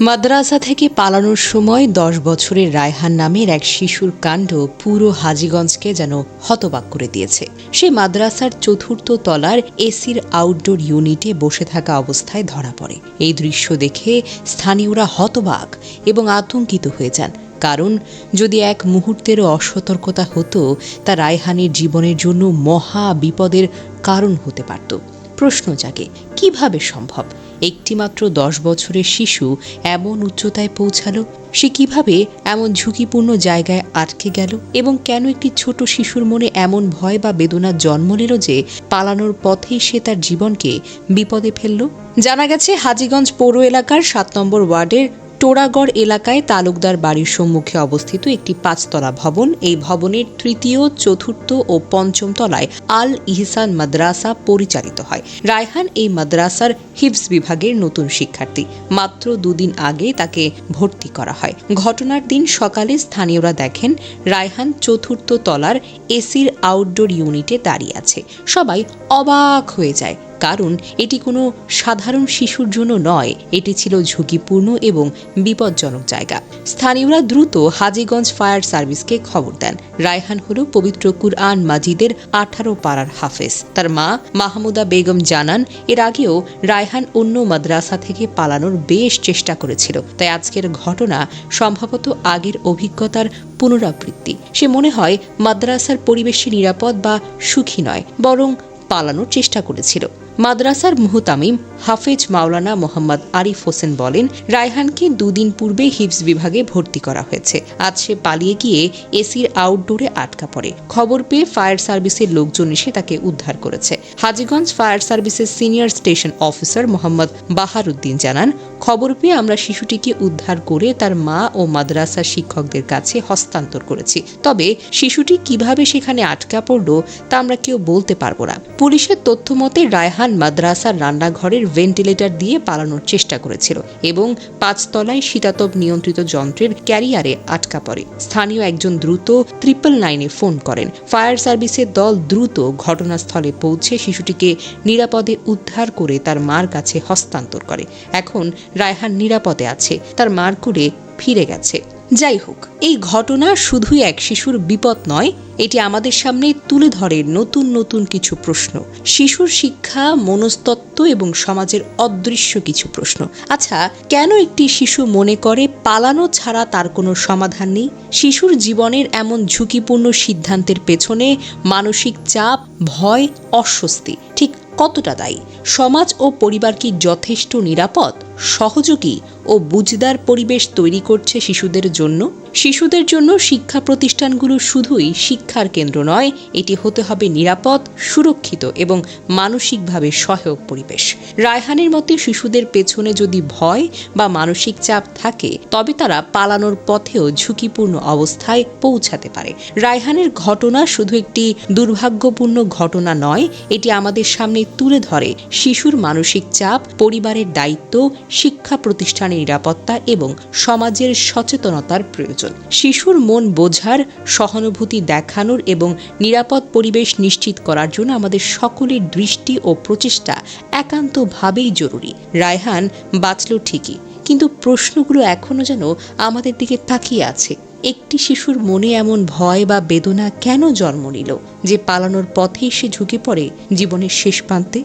মাদ্রাসা থেকে পালানোর সময় দশ বছরের রায়হান নামের এক শিশুর কাণ্ড পুরো হাজীগঞ্জকে যেন হতবাক করে দিয়েছে। সে মাদ্রাসার চতুর্থ তলার এসির আউটডোর ইউনিটে বসে থাকা অবস্থায় ধরা পড়ে। এই দৃশ্য দেখে স্থানীয়রা হতবাক এবং আতঙ্কিত হয়ে যান। কারণ যদি এক মুহূর্তেরও অসতর্কতা হতো, তা রায়হানের জীবনের জন্য মহা বিপদের কারণ হতে পারত। প্রশ্ন জাগে কীভাবে সম্ভব? একটিমাত্র দশ বছরের শিশু এমন উচ্চতায় পৌঁছালো? সে কীভাবে এমন ঝুঁকিপূর্ণ জায়গায় আটকে গেল? এবং কেন একটি ছোট শিশুর মনে এমন ভয় বা বেদনার জন্ম নিল যে পালানোর পথেই সে তার জীবনকে বিপদে ফেলল? জানা গেছে, হাজিগঞ্জ পৌর এলাকার সাত নম্বর ওয়ার্ডের টোড়াগড় এলাকায় তালুকদার বাড়ির সম্মুখে অবস্থিত একটি পাঁচতলা ভবন। এই ভবনের তৃতীয়, চতুর্থ ও পঞ্চম তলায় আল ইহসান মাদ্রাসা পরিচালিত হয়। রায়হান এই মাদ্রাসার হিফজ বিভাগের নতুন শিক্ষার্থী। মাত্র দুদিন আগে তাকে ভর্তি করা হয়। ঘটনার দিন সকালে স্থানীয়রা দেখেন, রায়হান চতুর্থ তলার এসির আউটডোর ইউনিটে দাঁড়িয়ে আছে। সবাই অবাক হয়ে যায়। কারণ এটি কোনো সাধারণ শিশুর জন্য নয়। এটি ছিল ঝুঁকিপূর্ণ এবং বিপজ্জনক জায়গা। স্থানীয়রা দ্রুত হাজীগঞ্জ ফায়ার সার্ভিসকে খবর দেন। রায়হান হল পবিত্র কুরআন মাজিদের আঠারো পাড়ার হাফেজ। তার মা মাহমুদা বেগম জানান, এর আগেও রায়হান অন্য মাদ্রাসা থেকে পালানোর বেশ চেষ্টা করেছিল। তাই আজকের ঘটনা সম্ভবত আগের অভিজ্ঞতার পুনরাবৃত্তি। সে মনে হয়, মাদ্রাসার পরিবেশে নিরাপদ বা সুখী নয়, বরং পালানোর চেষ্টা করেছিল। মাদ্রাসার মুহতামিম হাফেজ মাওলানা মোহাম্মদ আরিফ হোসেন বলেন, রায়হানকে দুদিন পূর্বে হিপস বিভাগে ভর্তি করা হয়েছে। আজ সে পালিয়ে গিয়ে এসির আউটডোরে আটকা পড়ে। খবর পেয়ে ফায়ার সার্ভিসের লোকজন এসে তাকে উদ্ধার করেছে। হাজিগঞ্জ ফায়ার সার্ভিসের senior station officer Mohammad Baharuddin জানান খবর পেয়ে আমরা শিশুটিকে উদ্ধার করে তার মা ও মাদ্রাসার শিক্ষকদের কাছে হস্তান্তর করেছি। তবে শিশুটি কীভাবে সেখানে আটকা পড়ল তা আমরা কেউ বলতে পারব না। পুলিশের তথ্য মতে রায়হান মাদ্রাসার রান্নাঘরের ভেন্টিলেটর দিয়ে পালানোর চেষ্টা করেছিল এবং পাঁচতলায় শীতাতপ নিয়ন্ত্রিত যন্ত্রের ক্যারিয়ারে আটকা পড়ে। স্থানীয় একজন দ্রুত ট্রিপল নাইনে ফোন করেন। ফায়ার সার্ভিসের দল দ্রুত ঘটনাস্থলে পৌঁছে শিশুটিকে নিরাপদে উদ্ধার করে তার মার কাছে হস্তান্তর করে। এখন রায়হান নিরাপদে আছে। তার মার কুড়ে ফিরে গেছে। যাই হোক, এই ঘটনা শুধুই এক শিশুর বিপদ নয়, এটি আমাদের সামনে তুলে ধরে নতুন নতুন কিছু প্রশ্ন। শিশুর শিক্ষা, মনস্তত্ত্ব এবং সমাজের অদৃশ্য কিছু প্রশ্ন। আচ্ছা কেন একটি শিশু মনে করে পালানো ছাড়া তার কোনো সমাধান নেই? শিশুর জীবনের এমন ঝুঁকিপূর্ণ সিদ্ধান্তের পেছনে মানসিক চাপ, ভয়, অস্বস্তি ঠিক কতটা দায়ী? সমাজ ও পরিবার কি যথেষ্ট নিরাপদ? সহযোগী ও বুঝদার পরিবেশ তৈরি করছে শিশুদের জন্য। শিশুদের জন্য শিক্ষা প্রতিষ্ঠানগুলো শুধুই শিক্ষার কেন্দ্র নয়, এটি হতে হবে নিরাপদ, সুরক্ষিত এবং মানসিকভাবে সহায়ক পরিবেশ। রায়হানের মতে শিশুদের পেছনে যদি ভয় বা মানসিক চাপ থাকে, তবে তারা পালানোর পথেও ঝুঁকিপূর্ণ অবস্থায় পৌঁছাতে পারে। রায়হানের ঘটনা শুধু একটি দুর্ভাগ্যপূর্ণ ঘটনা নয়, এটি আমাদের সামনে তুলে ধরে শিশুর মানসিক চাপ, পরিবারের দায়িত্ব শিক্ষা প্রতিষ্ঠানের নিরাপত্তা এবং সমাজের সচেতনতার প্রয়োজন। শিশুর মন বোঝার, সহানুভূতি দেখানোর এবং নিরাপদ পরিবেশ নিশ্চিত করার জন্য আমাদের সকলের দৃষ্টি ও প্রচেষ্টা একান্তভাবেই জরুরি। রায়হান বাঁচল ঠিকই, কিন্তু প্রশ্নগুলো এখনও যেন আমাদের দিকে তাকিয়ে আছে। একটি শিশুর মনে এমন ভয় বা বেদনা কেন জন্ম নিল? যে পালানোর পথেই সে ঝুঁকে পড়ে জীবনের শেষ প্রান্তে?